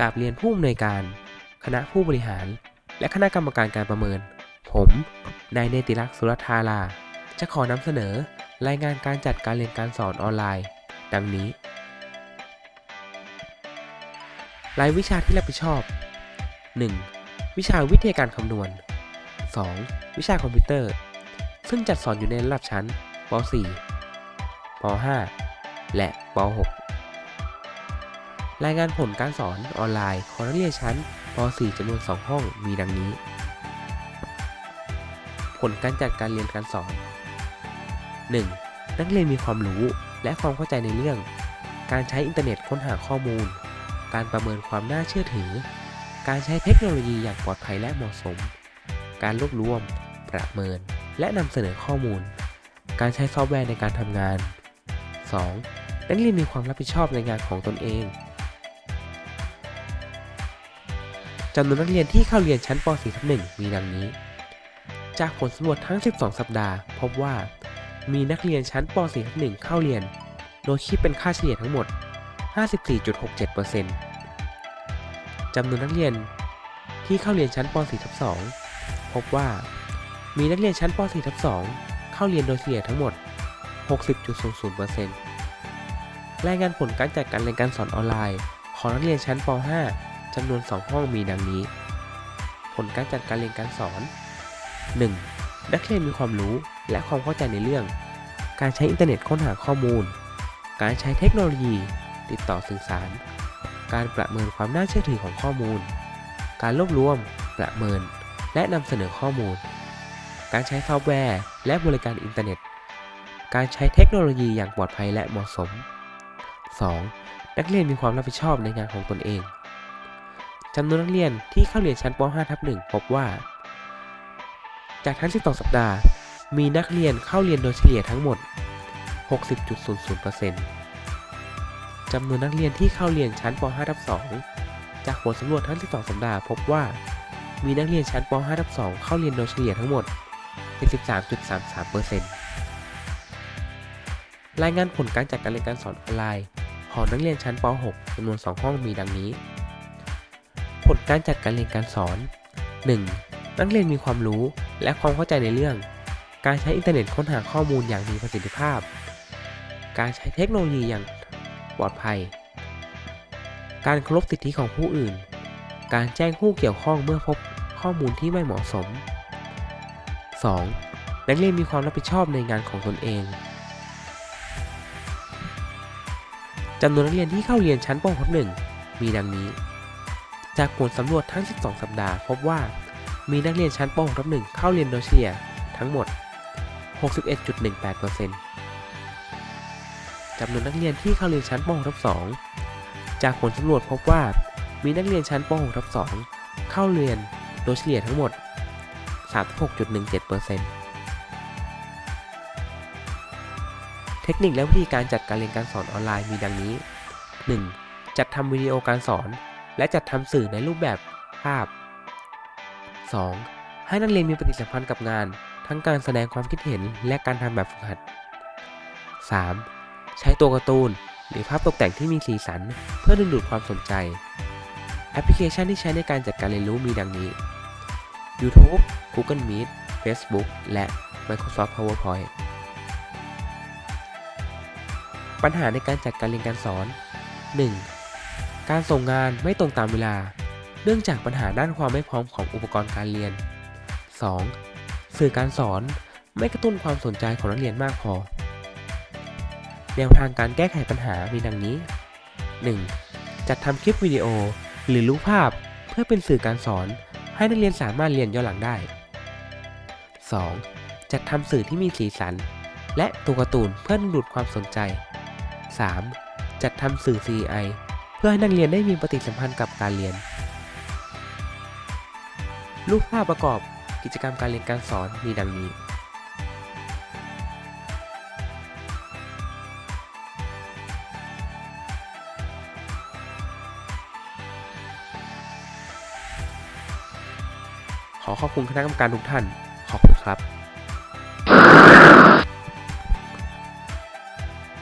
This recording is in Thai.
กราบเรียนผู้อำนวยการ คณะผู้บริหาร และคณะกรรมการการประเมิน ผม นายเนติรักษ์สุรธารา จะขอนำเสนอรายงานการจัดการเรียนการสอนออนไลน์ ดังนี้ รายวิชาที่รับผิดชอบ 1. วิชาวิทยาการคำนวณ 2. วิชาคอมพิวเตอร์ ซึ่งจัดสอนอยู่ในระดับชั้นป .4 ป .5 และป .6 รายงานผลการสอนออนไลน์ของนักเรียนชั้นป .4 จำนวน 2 ห้องมีดังนี้ ผลการจัดการเรียนการสอน 1. นักเรียนมีความรู้และความเข้าใจในเรื่อง การใช้อินเทอร์เน็ตค้นหาข้อมูล การประเมินความน่าเชื่อถือ การใช้เทคโนโลยีอย่างปลอดภัยและเหมาะสม การรวบรวม ประเมิน และนำเสนอข้อมูล การใช้ซอฟต์แวร์ในการทำงาน 2. นักเรียนมีความรับผิดชอบในงานของตนเอง จำนวนนักเรียนที่เข้าเรียนชั้นป .4 ทับ1มีดังนี้ จากผลสำรวจทั้ง 12 สัปดาห์ พบว่า มีนักเรียนชั้นป .4 ทับ1เข้าเรียน โดยคิดเป็นค่าเฉลี่ยทั้งหมด 54.67%จำนวนนักเรียนที่เข้าเรียนชั้นป .4 ทับ2พบว่า มีนักเรียนชั้นป .4 ทับ2เข้าเรียนโดยเฉลี่ยทั้งหมด 60.00%รายงานผลการจัดการเรียนการสอนออนไลน์ ของนักเรียนชั้นป .5 จำนวน 2 ห้องมีดังนี้ ผลการจัดการเรียนการสอน 1. นักเรียนมีความรู้และความเข้าใจในเรื่อง การใช้อินเทอร์เน็ตค้นหาข้อมูล การใช้เทคโนโลยี ติดต่อสื่อสาร การประเมินความน่าเชื่อถือของข้อมูล การรวบรวม ประเมิน และนำเสนอข้อมูล การใช้ซอฟต์แวร์ และบริการอินเทอร์เน็ต การใช้เทคโนโลยีอย่างปลอดภัยและเหมาะสม 2. นักเรียนมีความรับผิดชอบในงานของตนเอง จำนวนนักเรียนที่เข้าเรียนชั้นป .5 ทับ1พบว่า จากทั้ง 12 สัปดาห์ มีนักเรียนเข้าเรียนโดยเฉลี่ยทั้งหมด 60.00%จำนวนนักเรียนที่เข้าเรียนชั้นป .5 ทับ2จากผลสำรวจทั้ง 12 สัปดาห์พบว่า มีนักเรียนชั้นป .5 ทับ2เข้าเรียนโดยเฉลี่ยทั้งหมด 73.33%รายงานผลการจัดการเรียนการสอนออนไลน์ของนักเรียนชั้นป .6 จำนวน 2 ห้องมีดังนี้ ลการจัดการเรียนการสอน 1. นักเรียนมีความรู้และความเข้าใจในเรื่อง การใช้อินเทอร์เน็ตค้นหาข้อมูลอย่างมีประสิทธิภาพ การใช้เทคโนโลยีอย่างปลอดภัย การเคารพสิทธิของผู้อื่น การแจ้งผู้เกี่ยวข้องเมื่อพบข้อมูลที่ไม่เหมาะสม 2. นักเรียนมีความรับผิดชอบในงานของตนเองจำนวนนักเรียนที่เข้าเรียนชั้นป .6 1มีดังนี้ จากผลสำรวจทั้ง 12 สัปดาห์พบว่า มีนักเรียนชั้นป .6 1เข้าเรียนโดยเฉลี่ยทั้งหมด 61.18%จำนวนนักเรียนที่เข้าเรียนชั้นป .6 2จากผลสำรวจพบว่า มีนักเรียนชั้นป .6 2เข้าเรียนโดยเฉลี่ยทั้งหมด 36.17%เทคนิคและวิธีการจัดการเรียนการสอนออนไลน์มีดังนี้ 1. จัดทำวิดีโอการสอน และจัดทำสื่อในรูปแบบภาพ 2. ให้นักเรียนมีปฏิสัมพันธ์กับงาน ทั้งการแสดงความคิดเห็นและการทำแบบฝึกหัด 3. ใช้ตัวการ์ตูน หรือภาพตกแต่งที่มีสีสัน เพื่อดึงดูดความสนใจ แอปพลิเคชันที่ใช้ในการจัดการเรียนรู้มีดังนี้ YouTube Google Meet Facebook และ Microsoft PowerPoint ปัญหาในการจัดการเรียนการสอน 1. การส่งงานไม่ตรงตามเวลา เนื่องจากปัญหาด้านความไม่พร้อมของอุปกรณ์การเรียน 2. สื่อการสอนไม่กระตุ้นความสนใจของนักเรียนมากพอ แนวทางการแก้ไขปัญหามีดังนี้ 1. จัดทำคลิปวิดีโอหรือรูปภาพเพื่อเป็นสื่อการสอนให้นักเรียนสามารถเรียนย้อนหลังได้ 2. จัดทำสื่อที่มีสีสัน และตัวการ์ตูนเพื่อดึงดูดความสนใจ 3. จัดทำสื่อ CI เพื่อให้นักเรียนได้มีปฏิสัมพันธ์กับการเรียน รูปภาพประกอบกิจกรรมการเรียนการสอนมีดังนี้ ขอขอบคุณคณะกรรมการทุกท่าน ขอบคุณครับ